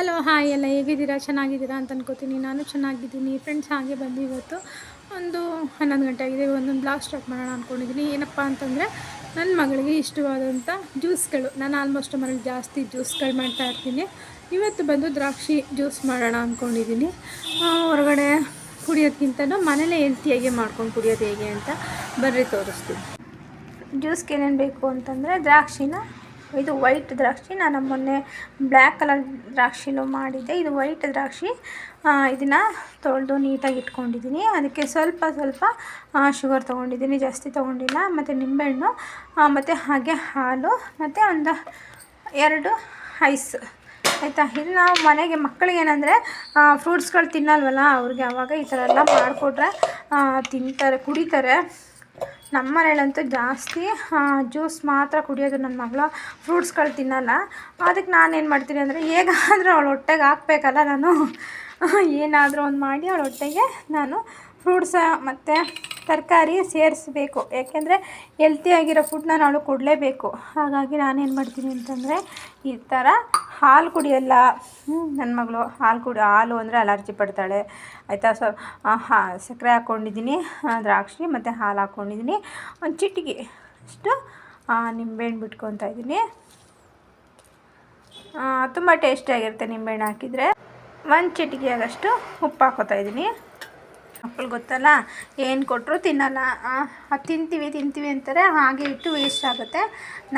Hello, hi ಎಲ್ಲ ಹೇಗಿದ್ದೀರಾ? ಚೆನ್ನಾಗಿದ್ದೀರಾ ಅಂತ ಅನ್ಕೋತೀನಿ. ನಾನು ಚೆನ್ನಾಗಿದ್ದೀನಿ. ಫ್ರೆಂಡ್ಸ್ ಹಾಗೆ ಬಂದು ಇವತ್ತು ಒಂದು ಹನ್ನೊಂದು ಗಂಟೆ ಆಗಿದೆ. ಒಂದೊಂದು ಬ್ಲಾಗ್ ಸ್ಟಾರ್ಟ್ ಮಾಡೋಣ ಅಂದ್ಕೊಂಡಿದ್ದೀನಿ ಏನಪ್ಪ ಅಂತಂದರೆ ನನ್ನ ಮಗಳಿಗೆ ಇಷ್ಟವಾದಂಥ ಜ್ಯೂಸ್ಗಳು ನಾನು ಆಲ್ಮೋಸ್ಟ್ ಮನೇಲಿ ಜಾಸ್ತಿ ಜ್ಯೂಸ್ಗಳು ಮಾಡ್ತಾ ಇರ್ತೀನಿ. ಇವತ್ತು ಬಂದು ದ್ರಾಕ್ಷಿ ಜ್ಯೂಸ್ ಮಾಡೋಣ ಅಂದ್ಕೊಂಡಿದ್ದೀನಿ ಹೊರಗಡೆ ಕುಡಿಯೋದಕ್ಕಿಂತನೂ ಮನೇಲೇ ಹೆಲ್ತಿಯಾಗಿ ಮಾಡ್ಕೊಂಡು ಕುಡಿಯೋದು ಹೇಗೆ ಅಂತ ಬರ್ರಿ ತೋರಿಸ್ತೀನಿ. ಜ್ಯೂಸ್ಗೆ ಏನೇನು ಬೇಕು ಅಂತಂದರೆ ದ್ರಾಕ್ಷಿನ ಇದು ವೈಟ್ ದ್ರಾಕ್ಷಿ. ನಾನು ಮೊನ್ನೆ ಬ್ಲ್ಯಾಕ್ ಕಲರ್ ದ್ರಾಕ್ಷಿಲೂ ಮಾಡಿದ್ದೆ. ಇದು ವೈಟ್ ದ್ರಾಕ್ಷಿ. ಇದನ್ನು ತೊಳೆದು ನೀಟಾಗಿ ಇಟ್ಕೊಂಡಿದ್ದೀನಿ. ಅದಕ್ಕೆ ಸ್ವಲ್ಪ ಸ್ವಲ್ಪ ಶುಗರ್ ತೊಗೊಂಡಿದ್ದೀನಿ. ಜಾಸ್ತಿ ತೊಗೊಂಡಿಲ್ಲ. ಮತ್ತು ನಿಂಬೆಹಣ್ಣು ಮತ್ತು ಹಾಗೆ ಹಾಲು, ಮತ್ತು ಒಂದು ಎರಡು ಐಸ್. ಆಯಿತಾ? ಇಲ್ಲಿ ನಾವು ಮನೆಗೆ ಮಕ್ಕಳಿಗೆ ಏನಂದರೆ ಫ್ರೂಟ್ಸ್ಗಳು ತಿನ್ನಲ್ವಲ್ಲ, ಅವ್ರಿಗೆ ಅವಾಗ ಈ ಥರ ಎಲ್ಲ ಮಾಡಿಕೊಟ್ರೆ ತಿಂತಾರೆ, ಕುಡಿತಾರೆ. ನಮ್ಮ ಮನೇಲಂತೂ ಜಾಸ್ತಿ ಜ್ಯೂಸ್ ಮಾತ್ರ ಕುಡಿಯೋದು ನನ್ನ ಮಗಳು. ಫ್ರೂಟ್ಸ್ಗಳು ತಿನ್ನಲ್ಲ. ಅದಕ್ಕೆ ನಾನೇನು ಮಾಡ್ತೀನಿ ಅಂದರೆ, ಹೇಗಾದರೂ ಅವಳು ಹೊಟ್ಟೆಗೆ ಹಾಕ್ಬೇಕಲ್ಲ ನಾನು. ಏನಾದರೂ ಒಂದು ಮಾಡಿ ಅವಳ ಹೊಟ್ಟೆಗೆ ನಾನು ಫ್ರೂಟ್ಸ ಮತ್ತು ತರಕಾರಿ ಸೇರಿಸ್ಬೇಕು. ಯಾಕೆಂದರೆ ಹೆಲ್ತಿಯಾಗಿರೋ ಫುಡ್ನ ನಾನು ಕೊಡಲೇಬೇಕು. ಹಾಗಾಗಿ ನಾನೇನು ಮಾಡ್ತೀನಿ ಅಂತಂದರೆ, ಈ ಥರ ಹಾಲು ಕುಡಿಯಲ್ಲ. ನನ್ನ ಮಗಳು ಹಾಲು ಕುಡಿ, ಹಾಲು ಅಂದರೆ ಅಲರ್ಜಿ ಪಡ್ತಾಳೆ. ಆಯಿತಾ? ಸೊ ಹಾ, ಸಕ್ಕರೆ ಹಾಕ್ಕೊಂಡಿದ್ದೀನಿ ದ್ರಾಕ್ಷಿ ಮತ್ತು ಹಾಲು ಹಾಕ್ಕೊಂಡಿದ್ದೀನಿ ಒಂದು ಚಿಟಿಕೆ ಅಷ್ಟು ನಿಂಬೆಹಣ್ಣು ಬಿಟ್ಕೊತಾ ಇದ್ದೀನಿ. ತುಂಬ ಟೇಸ್ಟಿಯಾಗಿರುತ್ತೆ ನಿಂಬೆಹಣ್ಣು ಹಾಕಿದರೆ. ಒಂದು ಚಿಟಿಕೆ ಆಗಷ್ಟು ಉಪ್ಪು ಹಾಕೋತಾ ಇದ್ದೀನಿ. ಮಕ್ಕಳು ಗೊತ್ತಲ್ಲ? ಏನು ಕೊಟ್ಟರು ತಿನ್ನಲ್ಲ. ಅದು ತಿಂತೀವಿ ತಿಂತೀವಿ ಅಂತಾರೆ. ಹಾಗೆ ಇಟ್ಟು ವೇಸ್ಟ್ ಆಗುತ್ತೆ.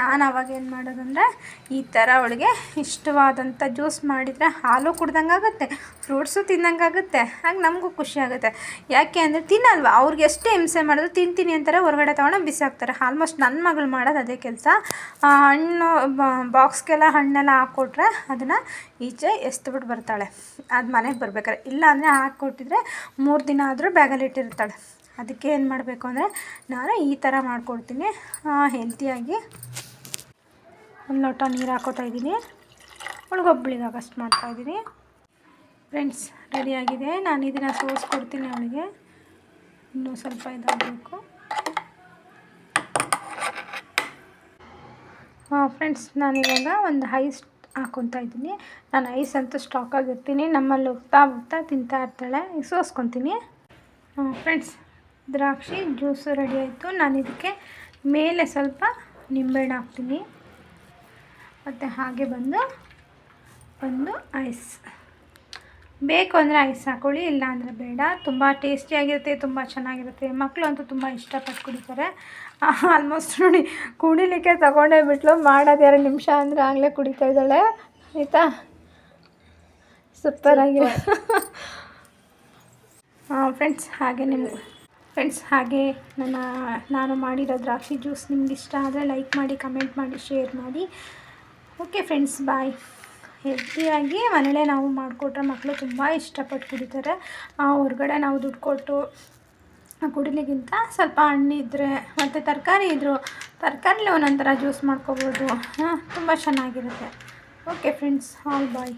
ನಾನು ಅವಾಗ ಏನು ಮಾಡೋದಂದರೆ, ಈ ಥರ ಅವಳಿಗೆ ಇಷ್ಟವಾದಂಥ ಜ್ಯೂಸ್ ಮಾಡಿದರೆ ಹಾಲು ಕುಡ್ದಂಗೆ ಆಗುತ್ತೆ ಫ್ರೂಟ್ಸು ತಿಂದಂಗೆ ಆಗುತ್ತೆ. ಹಾಗೆ ನಮಗೂ ಖುಷಿ ಆಗುತ್ತೆ. ಯಾಕೆ ಅಂದರೆ ತಿನ್ನಲ್ವ? ಅವ್ರಿಗೆ ಎಷ್ಟು ಹಿಂಸೆ ಮಾಡಿದ್ರು ತಿಂತೀನಿ ಅಂತಾರೆ, ಹೊರಗಡೆ ತೊಗೊಂಡು ಬಿಸಾಕ್ತಾರೆ ಆಲ್ಮೋಸ್ಟ್ ನನ್ನ ಮಗಳು ಮಾಡೋದು ಅದೇ ಕೆಲಸ. ಹಣ್ಣು ಬಾಕ್ಸ್ಗೆಲ್ಲ ಹಣ್ಣೆಲ್ಲ ಹಾಕ್ಕೊಟ್ರೆ ಅದನ್ನು ಈಚೆ ಎಸ್ತ್ಬಿಟ್ಟು ಬರ್ತಾಳೆ. ಅದು ಮನೆಗೆ ಬರ್ಬೇಕಾರೆ. ಇಲ್ಲ ಅಂದರೆ ಹಾಕ್ಕೊಟ್ಟಿದ್ರೆ ಮೂರು ದಿನ ಆದರೂ ಬ್ಯಾಗಲ್ಲಿ ಇಟ್ಟಿರ್ತಾಳೆ. ಅದಕ್ಕೆ ಏನು ಮಾಡಬೇಕು ಅಂದರೆ ನಾನು ಈ ಥರ ಮಾಡ್ಕೊಡ್ತೀನಿ. ಹೆಲ್ತಿಯಾಗಿ. ಒಂದು ಲೋಟ ನೀರು ಹಾಕೋತಾ ಇದ್ದೀನಿ. ಒಳಗೊಬ್ಳಿಗೆ ಆಗಷ್ಟು ಮಾಡ್ತಾಯಿದ್ದೀನಿ ಫ್ರೆಂಡ್ಸ್ ರೆಡಿಯಾಗಿದೆ ನಾನು ಇದನ್ನು ಸೋಸ್ಕೊಡ್ತೀನಿ ಅವಳಿಗೆ. ಇನ್ನೂ ಸ್ವಲ್ಪ ಇದಾಗಬೇಕು. ಫ್ರೆಂಡ್ಸ್ ನಾನಿವಾಗ ಒಂದು ಐಸ್ ಹಾಕ್ಕೊತಾ ಇದ್ದೀನಿ. ನಾನು ಐಸ್ ಅಂತೂ ಸ್ಟಾಕಾಗಿರ್ತೀನಿ ನಮ್ಮಲ್ಲಿ ಹೋಗ್ತಾ ಹೋಗ್ತಾ ತಿಂತಾ ಇರ್ತಾಳೆ. ಸೋಸ್ಕೊತೀನಿ. ಫ್ರೆಂಡ್ಸ್ ದ್ರಾಕ್ಷಿ ಜ್ಯೂಸು ರೆಡಿ ಆಯಿತು. ನಾನು ಇದಕ್ಕೆ ಮೇಲೆ ಸ್ವಲ್ಪ ನಿಂಬೆಹಣ್ಣು ಹಾಕ್ತೀನಿ. ಮತ್ತು ಹಾಗೆ ಬಂದು ಒಂದು ಐಸ್ ಬೇಕು ಅಂದರೆ ಐಸ್ ಹಾಕೊಳ್ಳಿ ಇಲ್ಲ ಅಂದರೆ ಬೇಡ. ತುಂಬ ಟೇಸ್ಟಿಯಾಗಿರುತ್ತೆ ತುಂಬ ಚೆನ್ನಾಗಿರುತ್ತೆ. ಮಕ್ಕಳು ಅಂತೂ ತುಂಬ ಇಷ್ಟಪಟ್ಟು ಕುಡಿತಾರೆ ಆಲ್ಮೋಸ್ಟ್ ನೋಡಿ ಕುಡಿಲಿಕ್ಕೆ ತಗೊಂಡೇ ಬಿಟ್ಲು. ಮಾಡೋದು ಎರಡು ನಿಮಿಷ ಅಂದರೆ ಆಗಲೇ ಕುಡಿತಾ ಇದ್ದಾಳೆ. ಆಯಿತಾ? ಸೂಪರಾಗಿರೋ ಹಾಂ ಫ್ರೆಂಡ್ಸ್ ಹಾಗೆ ನಿಮ್ಗೆ ಫ್ರೆಂಡ್ಸ್ ಹಾಗೆ ನನ್ನ ನಾನು ಮಾಡಿರೋ ದ್ರಾಕ್ಷಿ ಜ್ಯೂಸ್ ನಿಮ್ಗೆ ಇಷ್ಟ ಆದರೆ ಲೈಕ್ ಮಾಡಿ ಕಮೆಂಟ್ ಮಾಡಿ ಶೇರ್ ಮಾಡಿ. ಓಕೆ ಫ್ರೆಂಡ್ಸ್ ಬಾಯ್ ಹೆಲ್ತಿಯಾಗಿ ಮನೇಲೇ ನಾವು ಮಾಡಿಕೊಟ್ರೆ ಮಕ್ಕಳು ತುಂಬ ಇಷ್ಟಪಟ್ಟು ಕುಡಿತಾರೆ. ಹೊರಗಡೆ ನಾವು ದುಡ್ಡು ಕೊಟ್ಟು ಕುಡಿಲಿಕ್ಕಿಂತ ಸ್ವಲ್ಪ ಹಣ್ಣಿದ್ರೆ ಮತ್ತು ತರಕಾರಿ ಇದ್ದರು ತರಕಾರಿಲಿ ಒಂದೊಂದು ಥರ ಜ್ಯೂಸ್ ಹಾಂ, ತುಂಬ ಚೆನ್ನಾಗಿರುತ್ತೆ. Okay friends all bye